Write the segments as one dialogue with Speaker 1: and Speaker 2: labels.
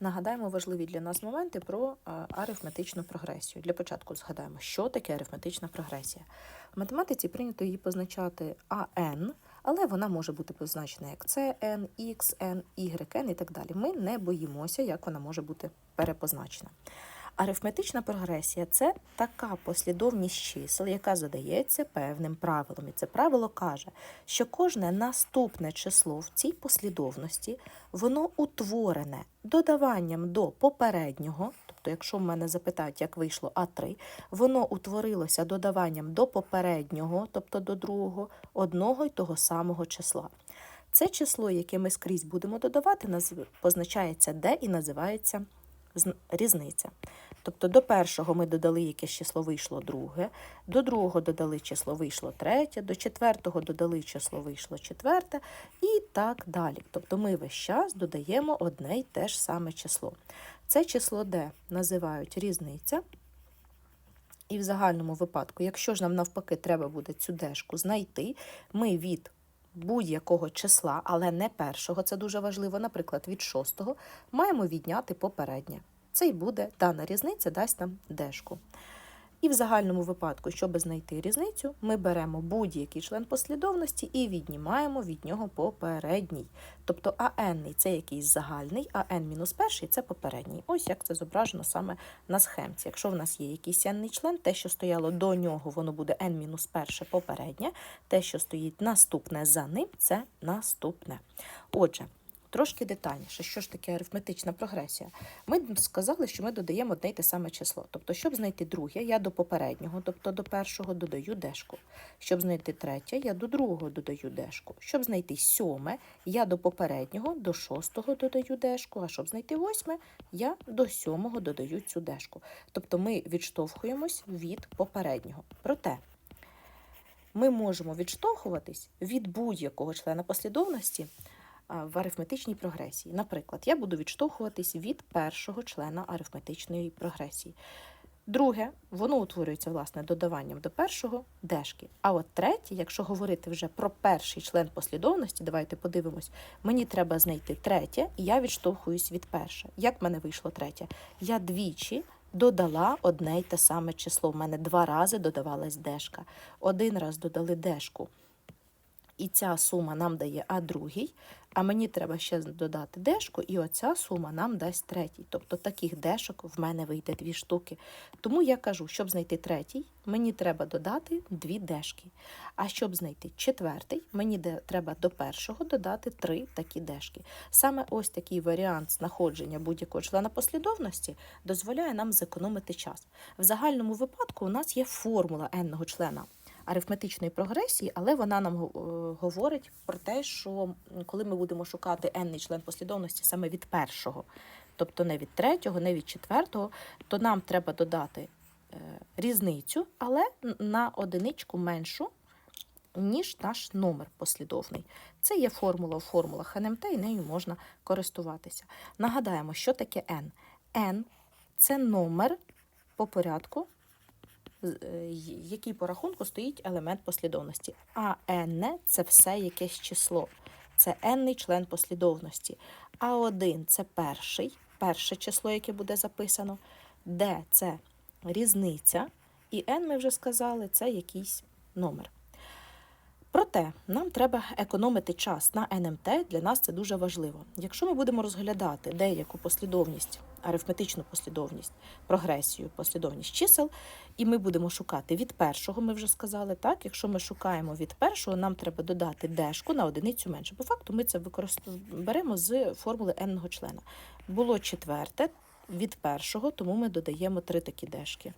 Speaker 1: Нагадаємо важливі для нас моменти про арифметичну прогресію. Для початку згадаємо, що таке арифметична прогресія. В математиці прийнято її позначати АН, але вона може бути позначена як CN, XN, YN і так далі. Ми не боїмося, як вона може бути перепозначена. Арифметична прогресія це така послідовність чисел, яка задається певним правилом. І це правило каже, що кожне наступне число в цій послідовності воно утворене додаванням до попереднього. Тобто, якщо в мене запитають, як вийшло А3, воно утворилося додаванням до попереднього, тобто до другого, одного й того самого числа. Це число, яке ми скрізь будемо додавати, позначається де і називається різниця. Тобто до першого ми додали якесь число вийшло друге, до другого додали число вийшло третє, до четвертого додали число вийшло четверте і так далі. Тобто ми весь час додаємо одне й те ж саме число. Це число D називають різниця. І в загальному випадку, якщо ж нам навпаки треба буде цю дешку знайти, ми від будь-якого числа, але не першого, це дуже важливо, наприклад, від шостого, маємо відняти попереднє. Це й буде дана різниця, дасть нам дешку. І в загальному випадку, щоб знайти різницю, ми беремо будь-який член послідовності і віднімаємо від нього попередній. Тобто АН це якийсь загальний, а n-1 це попередній. Ось як це зображено саме на схемці. Якщо в нас є якийсь n член, те, що стояло до нього, воно буде n-1 попереднє, те, що стоїть наступне за ним, це наступне. Отже, Трошки детальніше, що ж таке арифметична прогресія? Ми сказали, що ми додаємо одне й те саме число. Тобто, щоб знайти друге, я до попереднього, тобто до першого додаю дешку. Щоб знайти третє, я до другого додаю дешку. Щоб знайти сьоме, я до попереднього, до шостого додаю дешку. А щоб знайти восьме, я до сьомого додаю цю дешку. Тобто ми відштовхуємось від попереднього. Проте ми можемо відштовхуватись від будь-якого члена послідовності в арифметичній прогресії. Наприклад, я буду відштовхуватись від першого члена арифметичної прогресії. Друге, воно утворюється власне додаванням до першого дешки. А от третє, якщо говорити вже про перший член послідовності, давайте подивимось, мені треба знайти третє, і я відштовхуюсь від перше. Як в мене вийшло третє? Я двічі додала одне й те саме число. В мене два рази додавалась дешка. Один раз додали дешку. І ця сума нам дає А другий, а мені треба ще додати дешку, і оця сума нам дасть третій. Тобто таких дешок в мене вийде дві штуки. Тому я кажу, щоб знайти третій, мені треба додати дві дешки. А щоб знайти четвертий, мені треба до першого додати три такі дешки. Саме ось такий варіант знаходження будь-якого члена послідовності дозволяє нам зекономити час. В загальному випадку у нас є формула n-го члена арифметичної прогресії, але вона нам е, говорить про те, що коли ми будемо шукати n член послідовності саме від першого, тобто не від третього, не від четвертого, то нам треба додати е, різницю, але на одиничку меншу, ніж наш номер послідовний. Це є формула в формулах НМТ, і нею можна користуватися. Нагадаємо, що таке n. n – це номер по порядку який по рахунку стоїть елемент послідовності. А n – це все якесь число. Це n-ний член послідовності. А1 – це перший, перше число, яке буде записано. D – це різниця. І n, ми вже сказали, це якийсь номер. Проте нам треба економити час на НМТ, для нас це дуже важливо. Якщо ми будемо розглядати деяку послідовність, арифметичну послідовність, прогресію, послідовність чисел, і ми будемо шукати від першого, ми вже сказали, так, якщо ми шукаємо від першого, нам треба додати дешку на одиницю менше. По факту ми це беремо з формули n-го члена. Було четверте від першого, тому ми додаємо три такі дешки.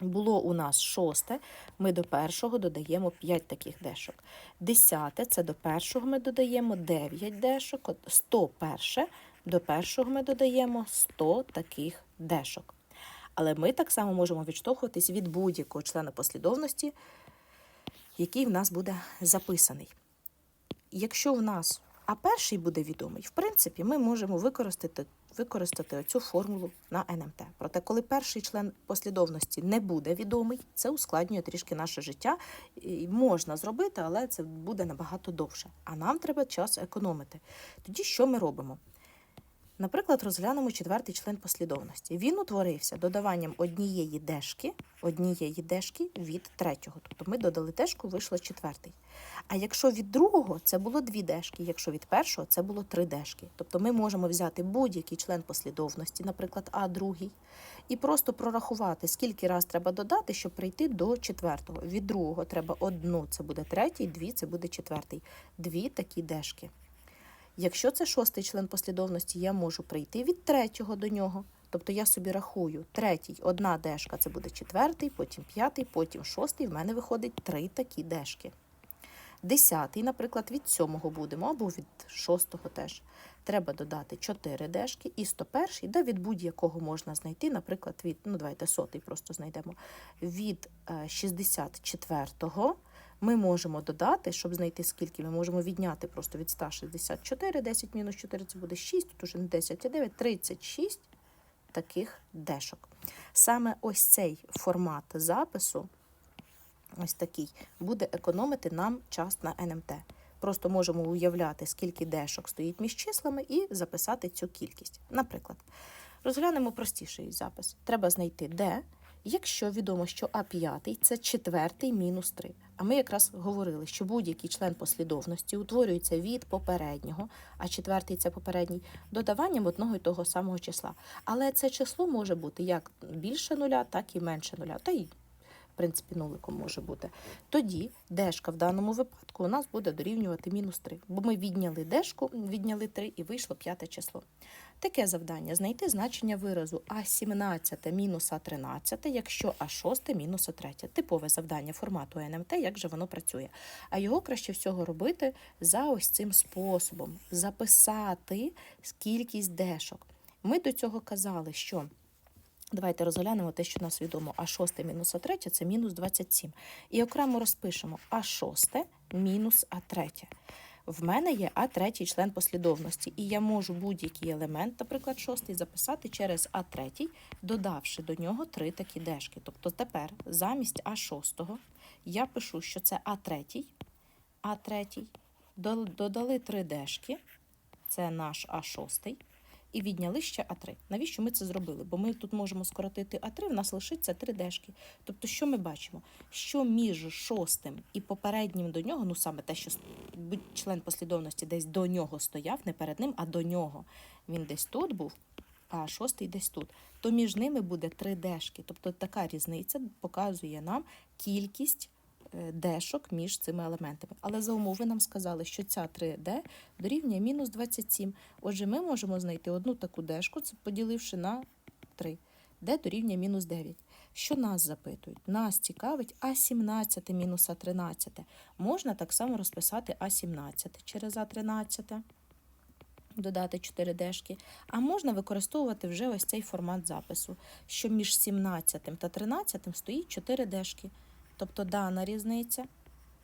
Speaker 1: Було у нас шосте, ми до першого додаємо 5 таких дешок. Десяте це до першого ми додаємо 9 дешок. От 101 до першого ми додаємо 100 таких дешок. Але ми так само можемо відштовхуватись від будь-якого члена послідовності, який в нас буде записаний. Якщо в нас а перший буде відомий, в принципі, ми можемо використати, використати цю формулу на НМТ. Проте, коли перший член послідовності не буде відомий, це ускладнює трішки наше життя. І можна зробити, але це буде набагато довше. А нам треба час економити. Тоді що ми робимо? Наприклад, розглянемо четвертий член послідовності. Він утворився додаванням однієї дешки, однієї дешки від третього. Тобто ми додали дешку, вийшло четвертий. А якщо від другого це було дві дешки, якщо від першого це було три дешки. Тобто ми можемо взяти будь-який член послідовності, наприклад, А другий, і просто прорахувати, скільки раз треба додати, щоб прийти до четвертого. Від другого треба одну, це буде третій, дві це буде четвертий. Дві такі дешки. Якщо це шостий член послідовності, я можу прийти від третього до нього. Тобто я собі рахую третій, одна дешка це буде четвертий, потім п'ятий, потім шостий. В мене виходить три такі дешки. Десятий, наприклад, від сьомого будемо, або від шостого теж. Треба додати 4 дешки і 101, де від будь-якого можна знайти, наприклад, від, ну давайте сотий просто знайдемо. Від е, 64-го ми можемо додати, щоб знайти скільки, ми можемо відняти просто від 164, 10 мінус 4 це буде 6, тут уже не 10, а 9, 36 таких дешок. Саме ось цей формат запису, ось такий, буде економити нам час на НМТ. Просто можемо уявляти, скільки дешок стоїть між числами, і записати цю кількість. Наприклад, розглянемо простіший запис. Треба знайти d, якщо відомо, що А5 це четвертий мінус 3. А ми якраз говорили, що будь-який член послідовності утворюється від попереднього, а четвертий це попередній, додаванням одного і того самого числа. Але це число може бути як більше нуля, так і менше нуля. Та й принципі, нуликом може бути. Тоді дешка в даному випадку у нас буде дорівнювати мінус 3, бо ми відняли дешку, відняли 3 і вийшло п'яте число. Таке завдання знайти значення виразу А17 мінус А13, якщо А6 мінус А3. Типове завдання формату НМТ, як же воно працює. А його краще всього робити за ось цим способом: записати кількість дешок. Ми до цього казали, що. Давайте розглянемо те, що нас відомо. А6 мінус А3 це мінус 27. І окремо розпишемо А6 мінус А3. В мене є А3 член послідовності, і я можу будь-який елемент, наприклад, шостий, записати через А3, додавши до нього три такі дешки. Тобто тепер замість А6 я пишу, що це А3, А3, додали три дешки, це наш А6 і відняли ще А3. Навіщо ми це зробили? Бо ми тут можемо скоротити А3, в нас лишиться 3 дешки. Тобто, що ми бачимо? Що між шостим і попереднім до нього, ну саме те, що член послідовності десь до нього стояв, не перед ним, а до нього. Він десь тут був, а шостий десь тут. То між ними буде 3 дешки. Тобто така різниця показує нам кількість. Е, дешок між цими елементами. Але за умови нам сказали, що ця 3D дорівнює мінус 27. Отже, ми можемо знайти одну таку дешку, поділивши на 3, d дорівнює мінус 9. Що нас запитують? Нас цікавить А17 мінус А13. Можна так само розписати А17 через А13. Додати 4 дешки, а можна використовувати вже ось цей формат запису, що між 17 та 13 стоїть 4 дешки. Тобто дана різниця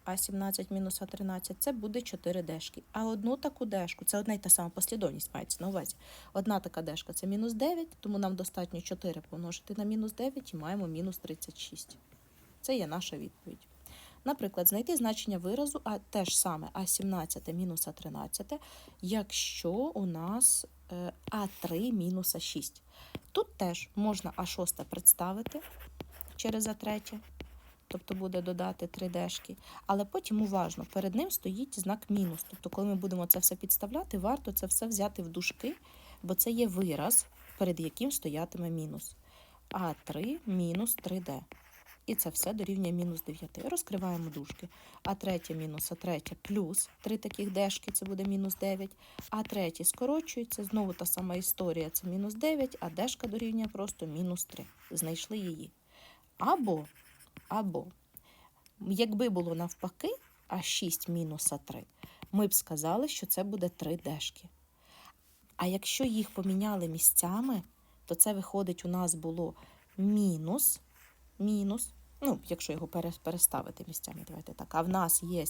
Speaker 1: А17 мінус А13 це буде 4 дешки. А одну таку дешку, це одна й та сама послідовність мається на увазі. Одна така дешка це мінус 9, тому нам достатньо 4 помножити на мінус 9 і маємо мінус 36. Це є наша відповідь. Наприклад, знайти значення виразу, а те ж саме А17 мінус А13, якщо у нас е, А3 мінус А6. Тут теж можна А6 представити через А3 тобто буде додати 3 дешки. Але потім уважно, перед ним стоїть знак мінус. Тобто, коли ми будемо це все підставляти, варто це все взяти в дужки, бо це є вираз, перед яким стоятиме мінус. А3 мінус 3D. І це все дорівнює мінус 9. Розкриваємо дужки. А третє мінус а третє плюс 3 таких дешки, це буде мінус 9. А третє скорочується. Знову та сама історія це мінус 9, а дешка дорівнює просто мінус 3. Знайшли її. Або або, якби було навпаки, а 6 мінус А3, ми б сказали, що це буде 3 дешки. А якщо їх поміняли місцями, то це виходить, у нас було мінус, мінус, ну, якщо його переставити місцями, давайте так. А в нас є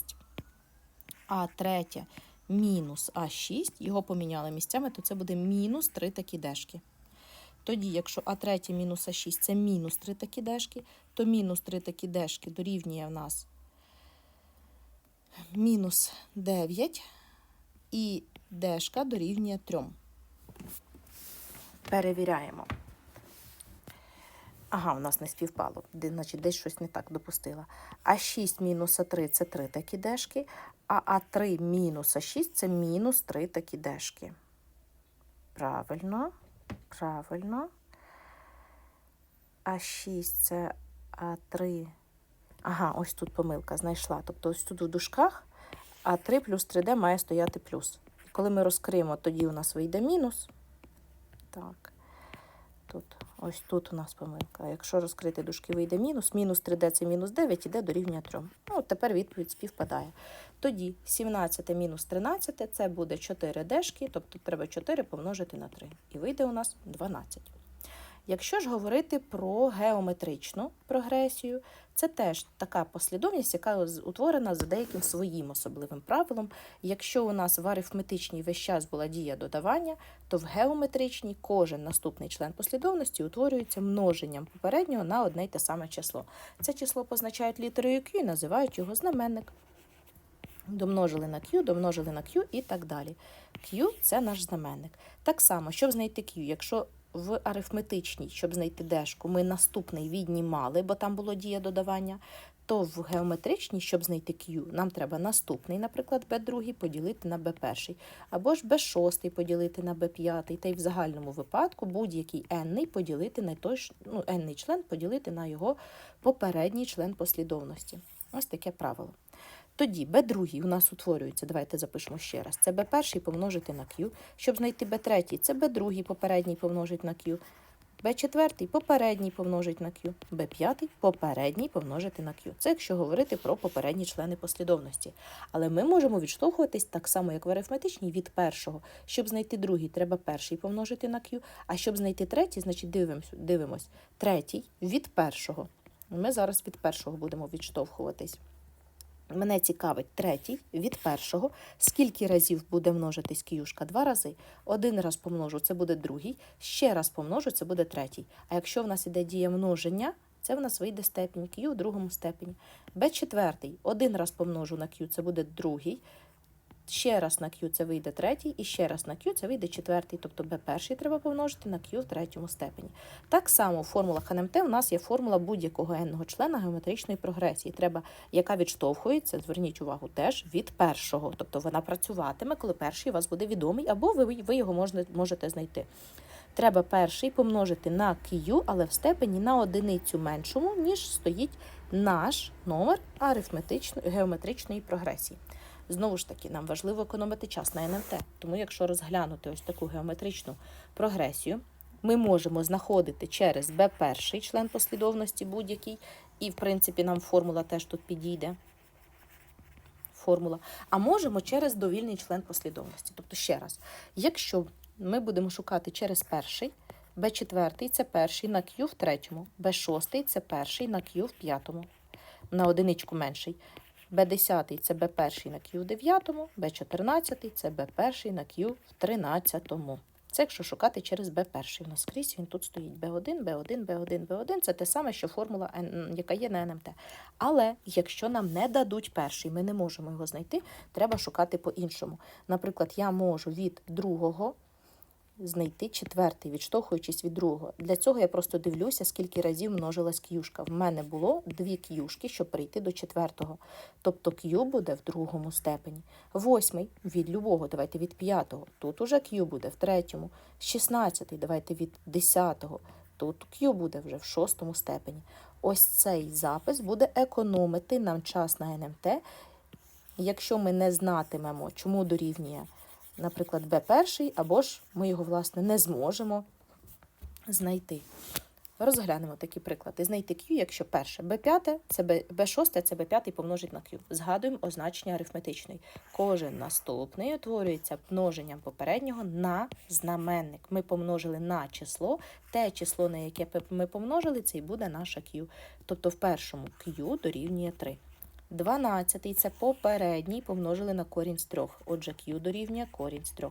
Speaker 1: А3 мінус А6, його поміняли місцями, то це буде мінус 3 такі дешки. Тоді, якщо А3 мінус А6 це мінус 3 такі дешки, то мінус 3 такі дешки дорівнює в нас мінус 9 і дешка дорівнює 3. Перевіряємо. Ага, у нас не співпало. Значить, десь щось не так допустила. А 6 мінус А3 це 3 такі дешки, а А3 мінус А6 це мінус 3 такі дешки. Правильно, правильно. А6 це А3. Ага, ось тут помилка знайшла. Тобто ось тут у дужках А3 плюс 3D має стояти плюс. Коли ми розкриємо, тоді у нас вийде мінус. Так. Тут, ось тут у нас помилка. Якщо розкрити дужки, вийде мінус. Мінус 3D це мінус 9, іде до рівня 3. Ну, тепер відповідь співпадає. Тоді 17 мінус 13 це буде 4 дешки, тобто треба 4 помножити на 3. І вийде у нас 12. Якщо ж говорити про геометричну прогресію, це теж така послідовність, яка утворена за деяким своїм особливим правилом. Якщо у нас в арифметичній весь час була дія додавання, то в геометричній кожен наступний член послідовності утворюється множенням попереднього на одне й те саме число. Це число позначають літерою Q і називають його знаменник. Домножили на Q, домножили на Q і так далі. Q – це наш знаменник. Так само, щоб знайти Q, якщо в арифметичній, щоб знайти дешку, ми наступний віднімали, бо там було дія додавання, то в геометричній, щоб знайти Q, нам треба наступний, наприклад, b2 поділити на b1, або ж b6 поділити на b5, та й в загальному випадку будь-який n поділити на той ну, n член поділити на його попередній член послідовності. Ось таке правило. Тоді b2 у нас утворюється, давайте запишемо ще раз. Це b1 помножити на q. Щоб знайти b3, це b2 попередній помножить на q. b4 попередній помножить на q. b5 попередній помножити на q. Це якщо говорити про попередні члени послідовності. Але ми можемо відштовхуватись так само, як в арифметичній, від першого. Щоб знайти другий, треба перший помножити на q. А щоб знайти третій, значить дивимось, дивимось. Третій від першого. Ми зараз від першого будемо відштовхуватись. Мене цікавить третій від першого. Скільки разів буде множитись кіюшка? Два рази. Один раз помножу, це буде другий. Ще раз помножу, це буде третій. А якщо в нас іде дія множення, це в нас вийде степінь Q в другому степені. Б четвертий. Один раз помножу на Q, це буде другий. Ще раз на Q це вийде третій, і ще раз на Q це вийде четвертий, тобто b перший треба помножити на Q в третьому степені. Так само в формулах НМТ у нас є формула будь-якого n-го члена геометричної прогресії, треба, яка відштовхується, зверніть увагу, теж від першого. Тобто вона працюватиме, коли перший у вас буде відомий, або ви, ви його можете знайти. Треба перший помножити на Q, але в степені на одиницю меншому, ніж стоїть наш номер арифметичної геометричної прогресії. Знову ж таки, нам важливо економити час на НМТ. Тому, якщо розглянути ось таку геометричну прогресію, ми можемо знаходити через b перший член послідовності будь-який, і, в принципі, нам формула теж тут підійде. Формула. А можемо через довільний член послідовності. Тобто, ще раз, якщо ми будемо шукати через перший, b4 це перший на Q в третьому, b6 це перший на Q в п'ятому, на одиничку менший. Б10 це Б1 на Q в 9, Б14 це Б1 на Q в 13. Це якщо шукати через Б1. У нас скрізь він тут стоїть Б1, Б1, Б1, Б1. Це те саме, що формула, яка є на НМТ. Але якщо нам не дадуть перший, ми не можемо його знайти, треба шукати по-іншому. Наприклад, я можу від другого знайти четвертий, відштовхуючись від другого. Для цього я просто дивлюся, скільки разів множилась к'юшка. В мене було дві к'юшки, щоб прийти до четвертого. Тобто к'ю буде в другому степені. Восьмий від любого, давайте від п'ятого. Тут уже к'ю буде в третьому. Шістнадцятий, давайте від десятого. Тут к'ю буде вже в шостому степені. Ось цей запис буде економити нам час на НМТ, якщо ми не знатимемо, чому дорівнює наприклад, Б1, або ж ми його, власне, не зможемо знайти. Розглянемо такі приклади. Знайти Q, якщо перше B5, це B6, це B5 помножить на Q. Згадуємо означення арифметичної. Кожен наступний утворюється множенням попереднього на знаменник. Ми помножили на число, те число, на яке ми помножили, це і буде наша Q. Тобто в першому Q дорівнює 3. 12 це попередній помножили на корінь з 3. Отже, Q дорівнює корінь з 3.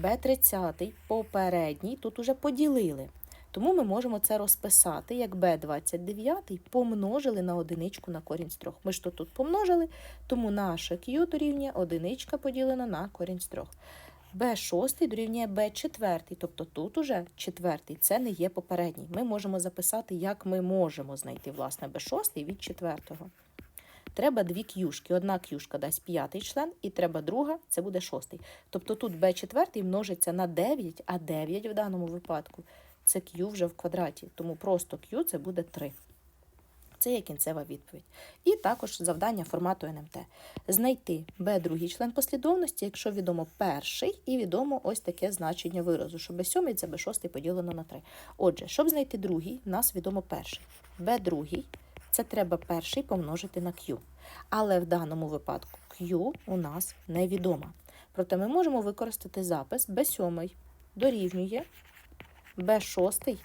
Speaker 1: B30 попередній тут уже поділили. Тому ми можемо це розписати, як B29 помножили на одиничку на корінь з 3. Ми ж то тут помножили, тому наше Q дорівнює одиничка поділена на корінь з 3. b6 дорівнює b4, тобто тут уже четвертий, це не є попередній. Ми можемо записати, як ми можемо знайти власне b6 від четвертого. Треба дві к'юшки. Одна к'юшка дасть п'ятий член, і треба друга, це буде шостий. Тобто тут b4 множиться на 9, а 9 в даному випадку це q вже в квадраті. Тому просто q це буде 3. Це є кінцева відповідь. І також завдання формату НМТ. Знайти b другий член послідовності, якщо відомо перший, і відомо ось таке значення виразу, що b7 це b6 поділено на 3. Отже, щоб знайти другий, нас відомо перший. b другий це треба перший помножити на q. Але в даному випадку q у нас невідома. Проте ми можемо використати запис b7 дорівнює b6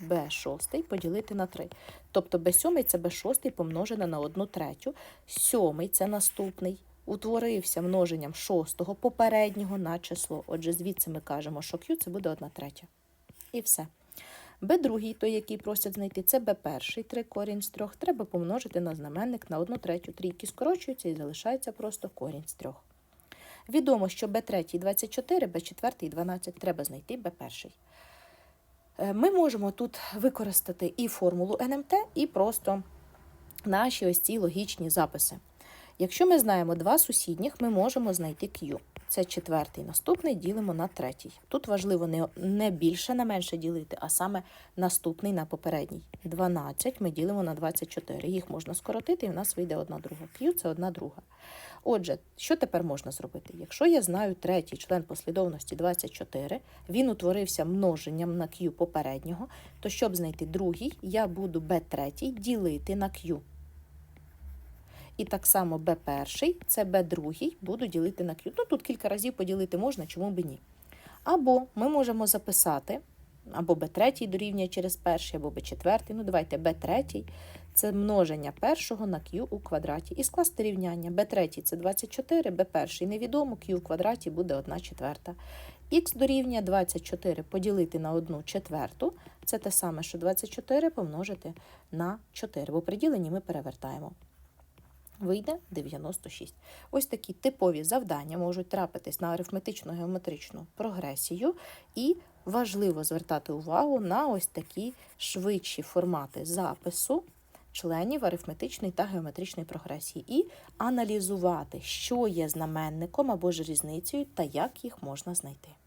Speaker 1: b6 поділити на 3. Тобто b7 це b6 помножене на 1 третю. Сьомий це наступний. Утворився множенням шостого попереднього на число. Отже, звідси ми кажемо, що q це буде 1 третя. І все. B другий, той, який просять знайти, це b перший, 3 корінь з 3. Треба помножити на знаменник на 1 третю. Трійки скорочуються і залишається просто корінь з 3. Відомо, що b третій 24, b четвертий 12. Треба знайти b перший. Е, Ми можемо тут використати і формулу НМТ, і просто наші ось ці логічні записи. Якщо ми знаємо два сусідніх, ми можемо знайти Q. Це четвертий наступний ділимо на третій. Тут важливо не, не більше на менше ділити, а саме наступний на попередній. 12 ми ділимо на 24. Їх можна скоротити, і в нас вийде одна друга. Q це одна друга. Отже, що тепер можна зробити? Якщо я знаю третій член послідовності 24, він утворився множенням на Q попереднього, то щоб знайти другий, я буду b3 ділити на Q. І так само b1, це b2, буду ділити на Q. Ну, тут кілька разів поділити можна, чому б ні. Або ми можемо записати, або b3 дорівнює через перший, або b4. Ну, давайте b3 це множення першого на q у квадраті. І скласти рівняння. b3 це 24, b1 невідомо, q в квадраті буде 1 четверта. Х дорівнює 24 поділити на 1 четверту. Це те саме, що 24 помножити на 4. Бо при діленні ми перевертаємо. Вийде 96. Ось такі типові завдання можуть трапитись на арифметичну геометричну прогресію, і важливо звертати увагу на ось такі швидші формати запису членів арифметичної та геометричної прогресії, і аналізувати, що є знаменником або ж різницею та як їх можна знайти.